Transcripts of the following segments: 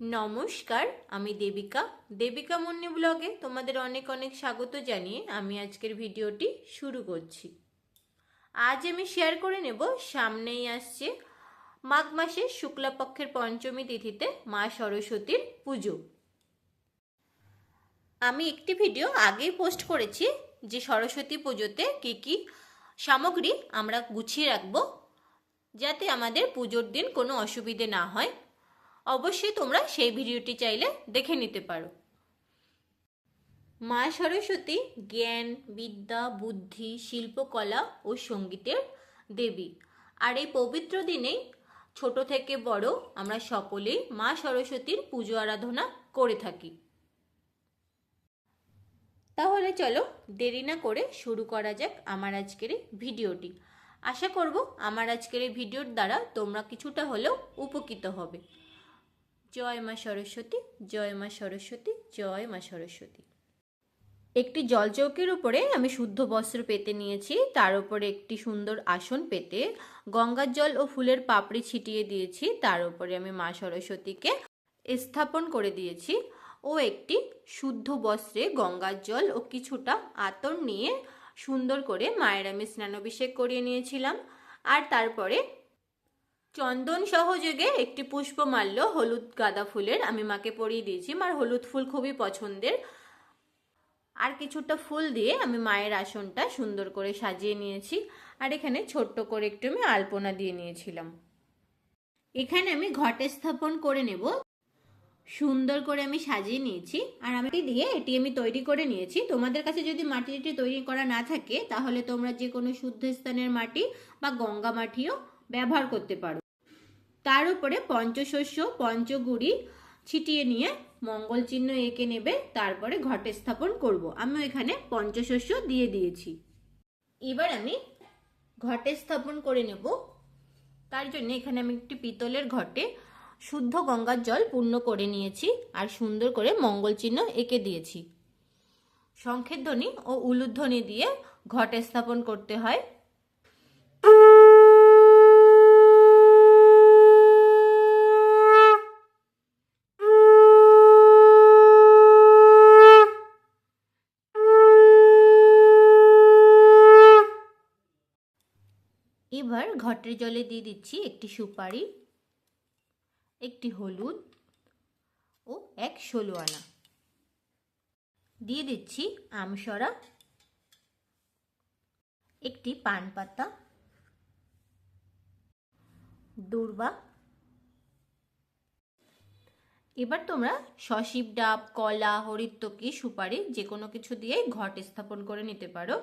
নমস্কার, আমি দেবিকা। দেবিকা মুন্নি ব্লগে তোমাদের অনেক অনেক স্বাগত জানিয়ে আমি আজকের ভিডিওটি শুরু করছি। আজ আমি শেয়ার করে নেব, সামনেই আসছে মাঘ মাসের শুক্লাপক্ষের পঞ্চমী তিথিতে মা সরস্বতীর পুজো। আমি একটি ভিডিও আগেই পোস্ট করেছি যে সরস্বতী পুজোতে কী কী সামগ্রী আমরা গুছিয়ে রাখব যাতে আমাদের পুজোর দিন কোনো অসুবিধে না হয়। অবশ্যই তোমরা সেই ভিডিওটি চাইলে দেখে নিতে পারো। মা সরস্বতী জ্ঞান, বিদ্যা, বুদ্ধি, শিল্পকলা ও সঙ্গীতের দেবী। আর এই পবিত্র দিনেই ছোট থেকে বড় আমরা সকলেই মা সরস্বতীর পুজো আরাধনা করে থাকি। তাহলে চলো দেরি না করে শুরু করা যাক আমার আজকের এই ভিডিওটি। আশা করব আমার আজকের এই ভিডিওর দ্বারা তোমরা কিছুটা হলেও উপকৃত হবে। জয় মা সরস্বতী, জয় মা সরস্বতী, জয় মা সরস্বতী। একটি জলচৌকির উপরে আমি শুদ্ধ বস্ত্র পেতে নিয়েছি, তার উপরে একটি সুন্দর আসন পেতে গঙ্গার জল ও ফুলের পাপড়ি ছিটিয়ে দিয়েছি, তার উপরে আমি মা সরস্বতীকে স্থাপন করে দিয়েছি ও একটি শুদ্ধ বস্ত্রে গঙ্গার জল ও কিছুটা আতর নিয়ে সুন্দর করে মায়ের আমি স্নানাভিষেক করিয়ে নিয়েছিলাম। আর তারপরে চন্দন সহযোগে একটি পুষ্পমাল্য হলুদ গাঁদা ফুলের। আমি মাকে পরিয়ে দিয়েছি, মার হলুদ ফুল খুবই পছন্দের। আর কিছুটা ফুল দিয়ে আমি মায়ের আসনটা সুন্দর করে সাজিয়ে নিয়েছি। আর এখানে ছোট্ট করে একটু আমি আলপনা দিয়ে নিয়েছিলাম। এখানে আমি ঘটে স্থাপন করে নেব। সুন্দর করে আমি সাজিয়ে নিয়েছি। আর আমি দিয়ে এটি আমি তৈরি করে নিয়েছি। তোমাদের কাছে যদি মাটিটি তৈরি করা না থাকে, তাহলে তোমরা যে কোনো শুদ্ধ স্থানের মাটি বা গঙ্গা মাটিও ব্যবহার করতে পারো। তার উপরে পঞ্চশস্য, পঞ্চগুড়ি ছিটিয়ে নিয়ে মঙ্গল চিহ্ন এঁকে নেবে, তারপরে ঘটে স্থাপন করব। আমি এখানে পঞ্চশস্য দিয়ে দিয়েছি। এবার আমি ঘটে স্থাপন করে নেব। তার জন্য এখানে আমি একটি পিতলের ঘটে শুদ্ধ গঙ্গার জল পূর্ণ করে নিয়েছি আর সুন্দর করে মঙ্গল চিহ্ন এঁকে দিয়েছি। শঙ্খের ধ্বনি ও উলুধ্বনি দিয়ে ঘটে স্থাপন করতে হয় এবার ঘটের জলে দিয়ে দিচ্ছি একটি সুপারি, একটি হলুদ ও এক ষোলো আনা দিয়ে দিচ্ছি আমসরা, একটি পান পাতা দূর্বা। এবার তোমরা সশিব ডাব, কলা হরিত্তকি সুপারি যে কোনো কিছু দিয়ে ঘট স্থাপন করে নিতে পারো।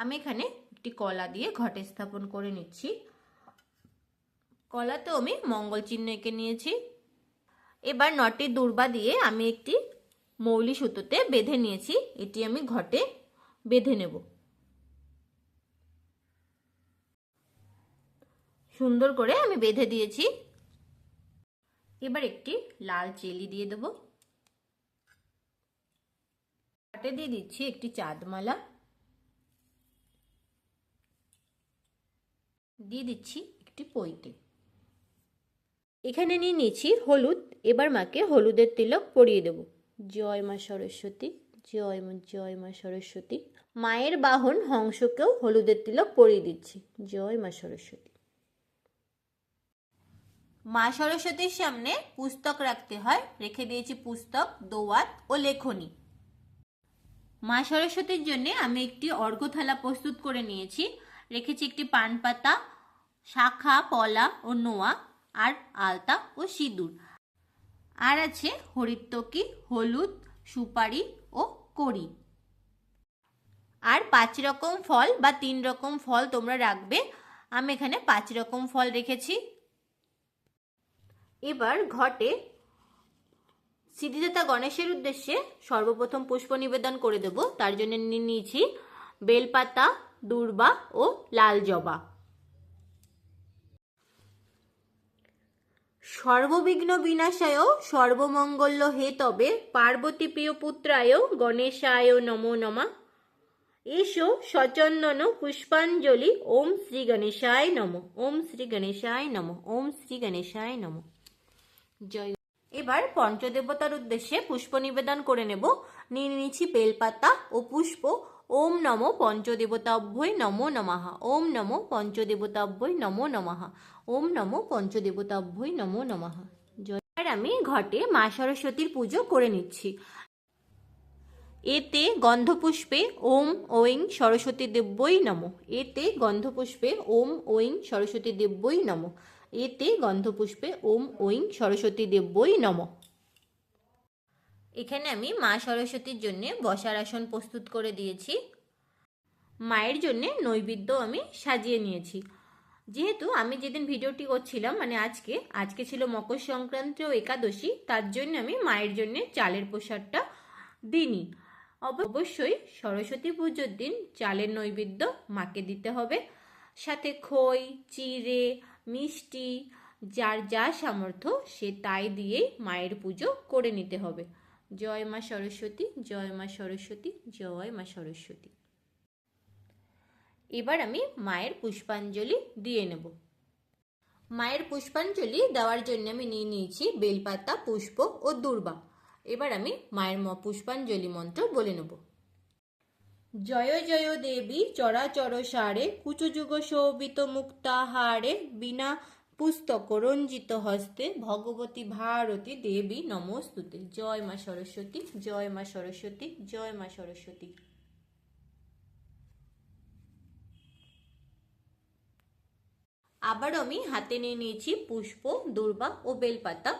আমি এখানে একটি কলা দিয়ে ঘট স্থাপন করে নিচ্ছি। কলাতেও আমি মঙ্গল চিহ্ন এঁকে নিয়েছি। এবার নটি দুর্বা দিয়ে আমি একটি মৌলি সুতোতে বেঁধে নিয়েছি। এটি আমি ঘটে বেঁধে নেব। সুন্দর করে আমি বেঁধে দিয়েছি। এবার একটি লাল চেলি দিয়ে দেব। ঘটে দিয়ে দিচ্ছি একটি চাঁদমালা। দিয়ে দিচ্ছি একটি পৈতে। এখানে নিয়ে নিয়েছি হলুদ। এবার মাকে হলুদের তিলক পরিয়ে দেব। জয় মা সরস্বতী, জয় মা জয় মা সরস্বতী। মায়ের বাহন হংসকেও হলুদের তিলক পরিয়ে দিচ্ছি। জয় মা সরস্বতী। মা সরস্বতীর সামনে পুস্তক রাখতে হয়। রেখে দিয়েছি পুস্তক, দোয়াত ও লেখনী। মা সরস্বতীর জন্য আমি একটি অর্ঘ্যথালা প্রস্তুত করে নিয়েছি। রেখেছি একটি পান পাতা শাখা, পলা ও নোয়া। আর আলতা ও সিঁদুর। আর আছে হরিত্তকি হলুদ, সুপারি ও কড়ি। আর পাঁচ রকম ফল বা তিন রকম ফল তোমরা রাখবে। আমি এখানে পাঁচ রকম ফল রেখেছি। এবার ঘটে সিদ্ধিদাতা গণেশের উদ্দেশ্যে সর্বপ্রথম পুষ্প নিবেদন করে দেব। তার জন্য নিয়ে নিয়েছি বেলপাতা, দুর্বা ও লাল জবা। সর্ববিঘ্ন বিনাশায় সর্বমঙ্গল্য হে তবে, পার্বতী প্রিয় পুত্রায় গণেশায় নমো নমা। এসো সচন্দন পুষ্পাঞ্জলি, ওম শ্রী গণেশায় নম। ওম শ্রী গণেশায় নম। ওম শ্রী গণেশায় নম। জয়। এবার পঞ্চদেবতার উদ্দেশ্যে পুষ্প নিবেদন করে নেব। নিয়ে বেলপাতা ও পুষ্প ওম নম পঞ্চদেবতাভ্যই নমো নমাহা ওম নম পঞ্চদেবতাভ্যই নমো নমাহা ওম নম পঞ্চদেবতাভ্যই নমো নমাহা আর আমি ঘটে মা সরস্বতীর পুজো করে নিচ্ছি। এতে গন্ধপুষ্পে ওম ঐং সরস্বতী দেব্যই নম। এতে গন্ধপুষ্পে ওম ঐং সরস্বতী দেব্যই নম। এতে গন্ধপুষ্পে ওম ঐং সরস্বতী দেব্যই নম। এখানে আমি মা সরস্বতীর জন্য বসার আসন প্রস্তুত করে দিয়েছি। মায়ের জন্য নৈবেদ্য আমি সাজিয়ে নিয়েছি। যেহেতু আমি যেদিন ভিডিওটি করছিলাম মানে আজকে আজকে ছিল মকর সংক্রান্তি ও একাদশী, তার জন্য আমি মায়ের জন্য চালের প্রসাদটা দিইনি। অবশ্যই সরস্বতী পুজোর দিন চালের নৈবেদ্য মাকে দিতে হবে। সাথে খই, চিড়ে, মিষ্টি, যার যা সামর্থ্য সে তাই দিয়েই মায়ের পুজো করে নিতে হবে। জয় মা সরস্বতী, জয় মা সরস্বতী, জয় মা সরস্বতী। এবার আমি মায়ের পুষ্পাঞ্জলি দিয়ে নেব। মায়ের পুষ্পাঞ্জলি দেওয়ার জন্য আমি নিয়ে নিয়েছি বেলপাতা, পুষ্প ও দুর্বা। এবার আমি মায়ের পুষ্পাঞ্জলি মন্ত্র বলে নেব। জয় জয় দেবী, চরাচর সারে, কুচযুগ শোভিত মুক্তাহারে, বিনা পুস্তক রঞ্জিত হস্তে, ভগবতী ভারতী দেবী নমস্তুতে জয় মা সরস্বতী, জয় মা সরস্বতী, জয় মা সরস্বতী। আবার আমি হাতে নিয়ে নিয়েছি পুষ্প, দুর্বা ও বেলপাতা।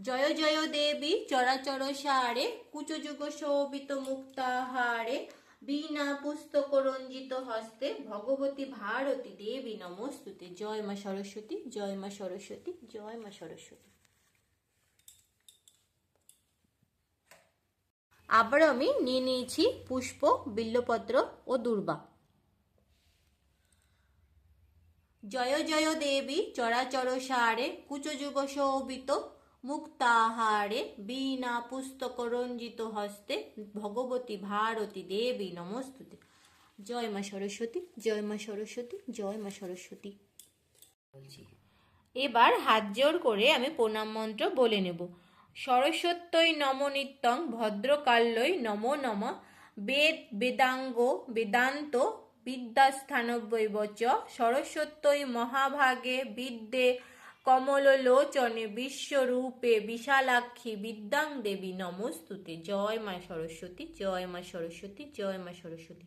জয় জয় দেবী, চরাচর সারে, কুচযুগ শোভিত মুক্তাহারে বীণা পুস্তক রঞ্জিত হস্তে ভগবতী ভারতী দেবী নমস্তুতে। জয় মা সরস্বতী, জয় মা সরস্বতী, জয় মা সরস্বতী। আবার আমি নিয়ে নিয়েছি পুষ্প বিল্লপত্র ও দুর্বা। জয় জয় দেবী, চরাচর সারে, কুচযুগ শোভিত মুক্তাহারে বীণা পুস্তক রঞ্জিত হস্তে ভগবতী ভারতী দেবী নমস্তুতে জয় মা সরস্বতী জয় মা সরস্বতী জয় মা সরস্বতী বলছি এবার হাত জোর করে আমি প্রণাম মন্ত্র বলে নেব। সরস্বত্যই নম নিত্যং ভদ্রকাল্যই নম নম। বেদ বেদাঙ্গ বেদান্ত বিদ্যাস্থানব্বৈব চ। সরস্বত্যই মহাভাগে বিদ্যে কমললোচনে বিশ্বরূপে বিশালাক্ষী বিদ্যাং দেবী। নমস্তুতে। জয় মা সরস্বতী, জয় মা সরস্বতী, জয় মা সরস্বতী।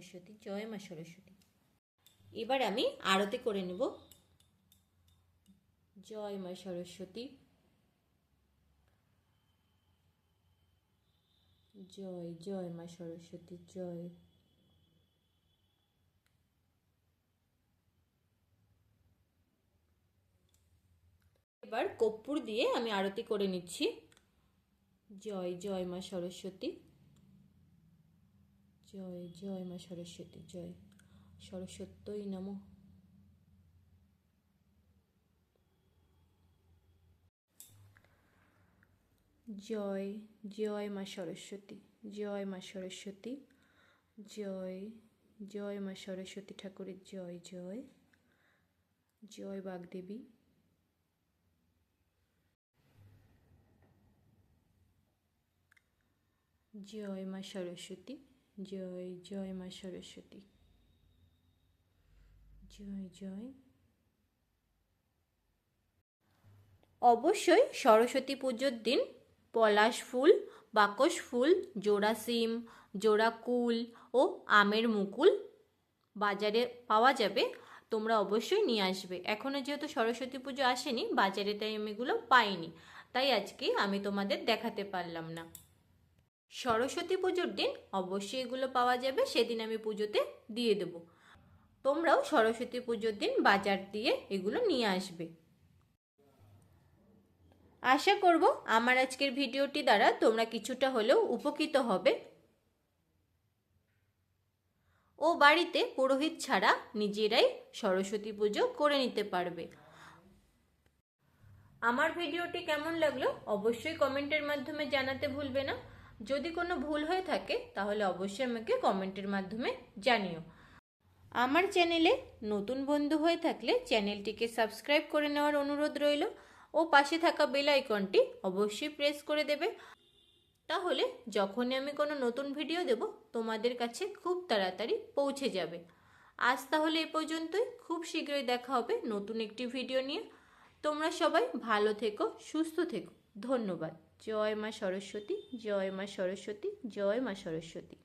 সরস্বতী, জয় মা সরস্বতী। এবার আমি আরতি করে নেব। জয় মা সরস্বতী। জয় জয় মা সরস্বতী, জয়। এবার কর্পূর দিয়ে আমি আরতি করে নিচ্ছি। জয় জয় মা সরস্বতী। জয় জয় মা সরস্বতী, জয়। সরস্বত্যই নম। জয় জয় মা সরস্বতী, জয় মা সরস্বতী, জয় জয় মা সরস্বতী ঠাকুরের জয় জয়। জয় বাগদেবী। জয় মা সরস্বতী। জয় জয় মা সরস্বতী। জয় জয়। অবশ্যই সরস্বতী পুজোর দিন পলাশ ফুল বাকস ফুল, জোড়া সিম, জোড়া কুল ও আমের মুকুল বাজারে পাওয়া যাবে, তোমরা অবশ্যই নিয়ে আসবে। এখনও যেহেতু সরস্বতী পুজো আসেনি, বাজারে তাই আমি এগুলো পাইনি। তাই আজকে আমি তোমাদের দেখাতে পারলাম না। সরস্বতী পুজোর দিন অবশ্যই এগুলো পাওয়া যাবে, সেদিন আমি পুজোতে দিয়ে দেব। তোমরাও সরস্বতী পুজোর দিন বাজার দিয়ে এগুলো নিয়ে আসবে। আশা করব আমার আজকের ভিডিওটি দ্বারা তোমরা কিছুটা হলেও উপকৃত হবে। ও বাড়িতে পুরোহিত ছাড়া নিজেরাই সরস্বতী পুজো করে নিতে পারবে। আমার ভিডিওটি কেমন লাগল অবশ্যই কমেন্টের মাধ্যমে জানাতে ভুলবে না। যদি কোনো ভুল হয়ে থাকে, তাহলে অবশ্যই আমাকে কমেন্টের মাধ্যমে জানিও। আমার চ্যানেলে নতুন বন্ধু হয়ে থাকলে চ্যানেলটিকে সাবস্ক্রাইব করে নেওয়ার অনুরোধ রইল ও পাশে থাকা বেল আইকনটি অবশ্যই প্রেস করে দেবে। তাহলে যখনই আমি কোনো নতুন ভিডিও দেব, তোমাদের কাছে খুব তাড়াতাড়ি পৌঁছে যাবে। আজ তাহলে এ পর্যন্তই। খুব শীঘ্রই দেখা হবে নতুন একটি ভিডিও নিয়ে। তোমরা সবাই ভালো থেকো, সুস্থ থেকো। ধন্যবাদ। জয় মা সরস্বতী জয় মা সরস্বতী জয় মা সরস্বতী।